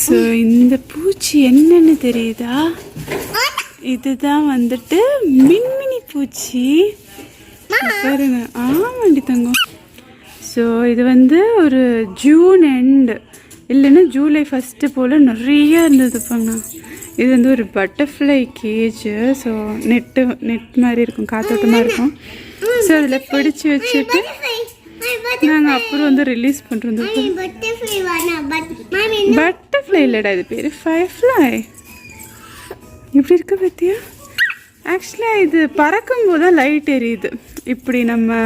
So இந்த பூச்சி என்னன்னு தெரியுதா? இதுதான் வந்துட்டு மின்மினி பூச்சி. பாருங்க. ஆமாண்டி தங்கம். ஸோ இது வந்து ஒரு ஜூன் எண்டு இல்லைன்னா ஜூலை ஃபஸ்ட்டு போல் நிறைய இருந்தது பண்ணா இது வந்து ஒரு butterfly cage so net net மாதிரி இருக்கும் காத்தோட்டமாக இருக்கும். ஸோ அதில் பிடிச்சி வச்சுட்டு நாங்கள் அப்புறம் வந்து ரிலீஸ் பண்ணுறோம் பட்டர்ஃப்ளை இல்லைடா இது பேர். ஃபயர்ஃப்ளை இப்படி இருக்கு பத்தியா? ஆக்சுவலாக இது பறக்கும் போது தான் லைட் எரியுது. இப்படி நம்ம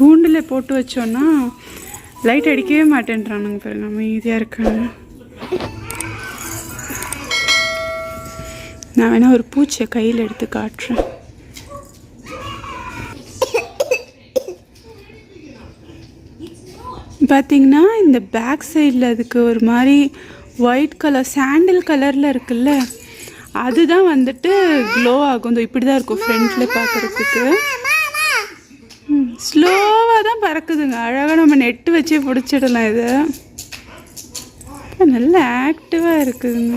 கூண்டில் போட்டு வச்சோன்னா லைட் அடிக்கவே மாட்டேன்றானுங்க பாருங்க ஈஸியாக இருக்காங்க. நான் வேணா ஒரு பூச்சியை கையில் எடுத்து காட்டுறேன். பார்த்தீங்கன்னா இந்த பேக் சைடில் அதுக்கு ஒரு மாதிரி ஒயிட் கலர் சாண்டில் கலரில் இருக்குல்ல அதுதான் வந்துட்டு க்ளோ ஆகும். இப்படி தான் இருக்கும் ஃப்ரண்ட்டில் பார்க்குறதுக்கு ஸ்லோவாக தான் பறக்குதுங்க. அழகாக நம்ம நெட்டு வச்சே பிடிச்சிடலாம் இதை. நல்லா ஆக்டிவாக இருக்குதுங்க.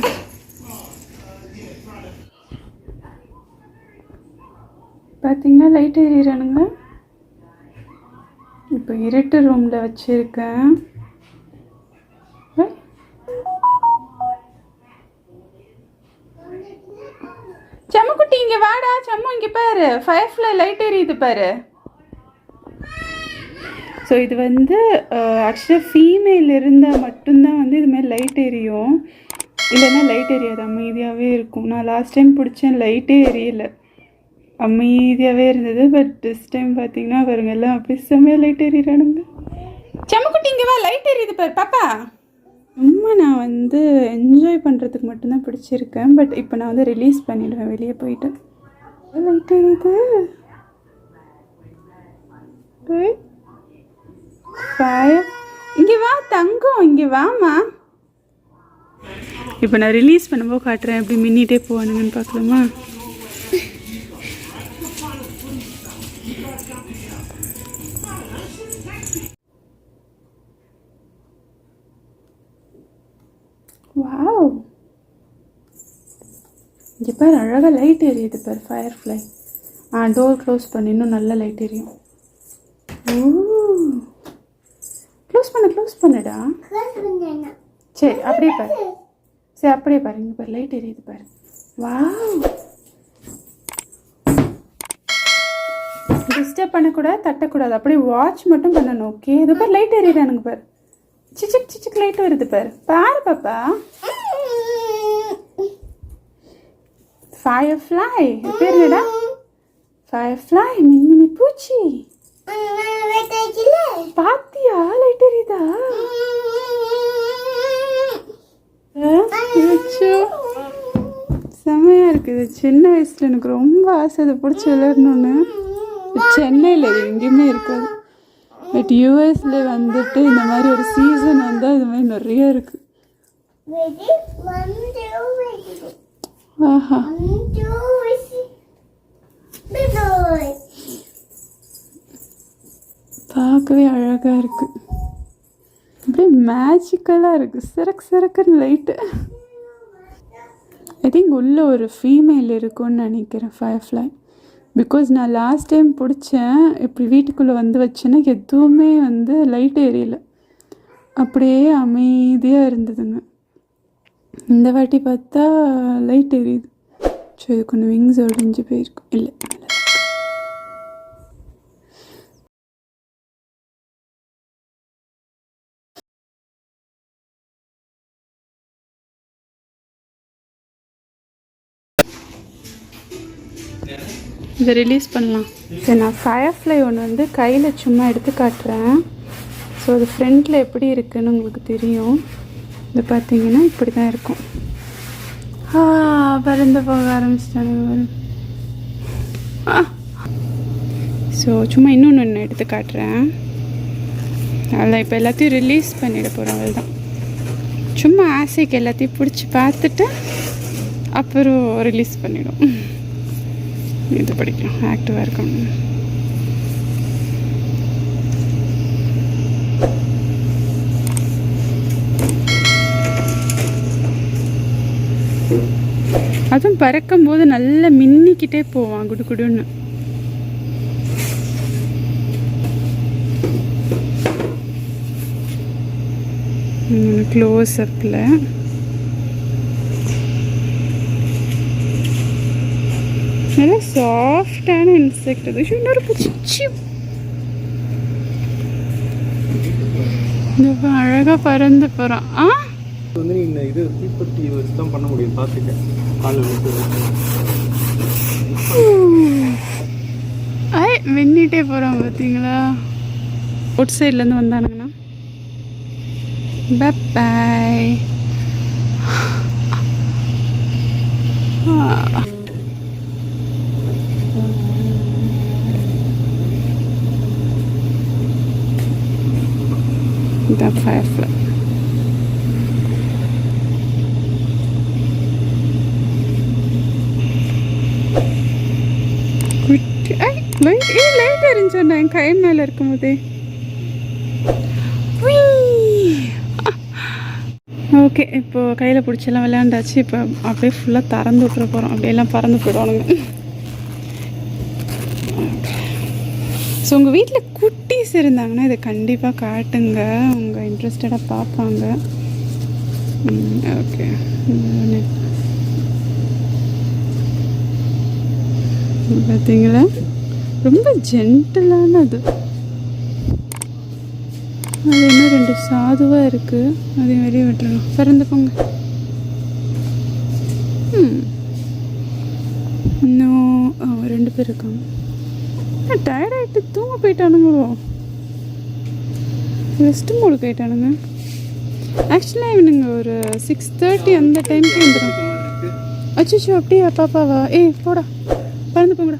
பார்த்தீங்கன்னா லைட் எரியிறானுங்க இப்போ இருட்டு ரூமில் வச்சுருக்கேன். செம்மக்குட்டி இங்கே வாடா செம்மு இங்கே பாரு. ஃபயர்ஃப்ளை லைட் எரியுது பாரு. ஸோ இது வந்து ஆக்சுவலாக ஃபீமேல் இருந்தால் மட்டும்தான் வந்து இது மாதிரி லைட் எரியும். இல்லைன்னா லைட் எரியாது அமைதியாகவே இருக்கும். நான் லாஸ்ட் டைம் பிடிச்சேன் லைட்டே எரியலை. அமைதியாகவே இருந்தது பட் திஸ் டைம் பார்த்தீங்கன்னா பாருங்க எல்லாம் அப்படியே செம்மையாக லைட் எறிகிறானுங்க செம்மக்குட்டி இங்கே வா லைட் எரியுது பாரு பாப்பா. உண்மை நான் வந்து என்ஜாய் பண்ணுறதுக்கு மட்டும்தான் பிடிச்சிருக்கேன் பட் இப்போ நான் வந்து ரிலீஸ் பண்ணிடுவேன் வெளியே போயிட்டு. லைட் எரியுது. இங்கே வா தங்கம் இங்கே வாமா இப்போ நான் ரிலீஸ் பண்ணும்போது காட்டுறேன் எப்படி மின்னிட்டே போவானுங்கன்னு பார்க்கலாமா? பேர் அழகாக லைட் எரியுது பார் ஃபயர் ஃப்ளை ஆ டோர் க்ளோஸ் பண்ணி இன்னும் நல்ல லைட் எரியும். ஓ. க்ளோஸ் பண்ணு க்ளோஸ் பண்ணுடா. சரி அப்படியே பாரு. சரி அப்படியே பாரு இங்கே பாரு லைட் எரியுது பாரு. வாவ். டிஸ்டர்ப் பண்ணக்கூடாது தட்டக்கூடாது அப்படியே வாட்ச் மட்டும் பண்ணணும் ஓகே இது பாரு லைட் எரியுதானுங்க பாரு. சிச்சிக் சிச்சிக் லைட் வருது பாரு. பாரு பாப்பா. ஃபயர் ஃப்ளை பேர் என்னடா ஃபயர் ஃப்ளை மின்மினி பூச்சி பாத்தியா? லைட் எரியுதா? அச்சோ இருக்குது. சின்ன வயசுல எனக்கு ரொம்ப ஆசை அதை பிடிச்சி விளையாடணும்னு. சென்னையில் இது எங்கேயுமே இருக்காது. பட் யூஎஸ்ல வந்துட்டு இந்த மாதிரி ஒரு சீசன் வந்தால் இது மாதிரி நிறைய இருக்குது ஆஹா பார்க்கவே அழகா இருக்கு. அப்படியே மேஜிக்கலாக இருக்கு. சிறக்கு சிறக்குன்னு லைட்டு ஐ திங்க் உள்ள ஒரு ஃபீமேல் இருக்கும்னு நினைக்கிறேன் ஃபயர் ஃப்ளை பிகாஸ் நான் லாஸ்ட் டைம் பிடிச்சேன் இப்படி வீட்டுக்குள்ளே வந்து வச்சேன்னா எதுவுமே வந்து லைட் எரியல அப்படியே அமைதியாக இருந்ததுங்க. இந்த வாட்டி பார்த்தா லைட் எரியுது. ஸோ இது கொஞ்சம் விங்ஸ் ஒடிஞ்சு போயிருக்கும் இல்லை இதை ரிலீஸ் பண்ணலாம். சரி நான் ஃபயர் ஃப்ளை ஒன்று வந்து கையில் சும்மா எடுத்து காட்டுறேன். ஸோ அது ஃப்ரண்ட்டில் எப்படி இருக்குன்னு உங்களுக்கு தெரியும். இது பார்த்தீங்கன்னா இப்படி தான் இருக்கும். ஆ பறந்து போக ஆரம்பிச்சிட்டாங்க ஸோ சும்மா இன்னொன்று ஒன்று எடுத்து காட்டுறேன். அதில் இப்போ எல்லாத்தையும் ரிலீஸ் பண்ணிட போகிறோம் தான் சும்மா ஆசைக்கு எல்லாத்தையும் பிடிச்சி பார்த்துட்டு அப்புறம் ரிலீஸ் பண்ணிடும். இது படிக்கும் ஆக்டிவாக இருக்கணும். அதுவும் பறக்கும் போது நல்லா மின்னிக்கிட்டே போவான் குடு குடுன்னு. க்ளோஸ் அப்பில் நல்லா சாஃப்டான இன்செக்ட் அது. இன்னொரு பூச்சி இந்த அழகா பறந்து போகிறான் ஆ? வந்து நீங்கள் இது தீப்பெட்டி வச்சு தான் பண்ண முடியும் பார்த்துக்க. ஐ வெண்ணிட்டே போகிறான் பார்த்தீங்களா அவுட் சைட்லேருந்து வந்தானுங்கண்ணா. பாய் இதான் ஃபயர்ஃப்ளை குட்டி ஐ லைட் ஏ லைட் எரிஞ்சோண்ணா என் கை மேலே இருக்கும்போதே. ஓகே இப்போ கையில் பிடிச்செல்லாம் விளையாண்டாச்சு. இப்போ அப்படியே ஃபுல்லாக திறந்து விட்டுற போகிறோம் அப்படியெல்லாம் பறந்து போயிடுவானுங்க. ஸோ உங்கள் வீட்டில் குட்டீஸ் இருந்தாங்கன்னா இதை கண்டிப்பாக காட்டுங்க. அவங்க இன்ட்ரெஸ்டடாக பார்ப்பாங்க. ஓகே பார்த்தீங்களா ரொம்ப ஜென்டிலானது அது. இன்னும் ரெண்டு சாதுவாக இருக்குது அதே மாதிரியே விட்டுருணும் பிறந்து போங்க. ம். இன்னும் ரெண்டு பேர் இருக்காங்க. டயர்டாகிட்டு தூங்க போயிட்டானுங்களோ ரெஸ்ட் மூடு போயிட்டானுங்க. ஆக்சுவலாக இவனுங்க ஒரு சிக்ஸ் தேர்ட்டி அந்த டைம்க்கு வந்துடும் அச்சோ அப்படியே பாப்பாவா? ஏய் போடா. பறந்து போங்கடா.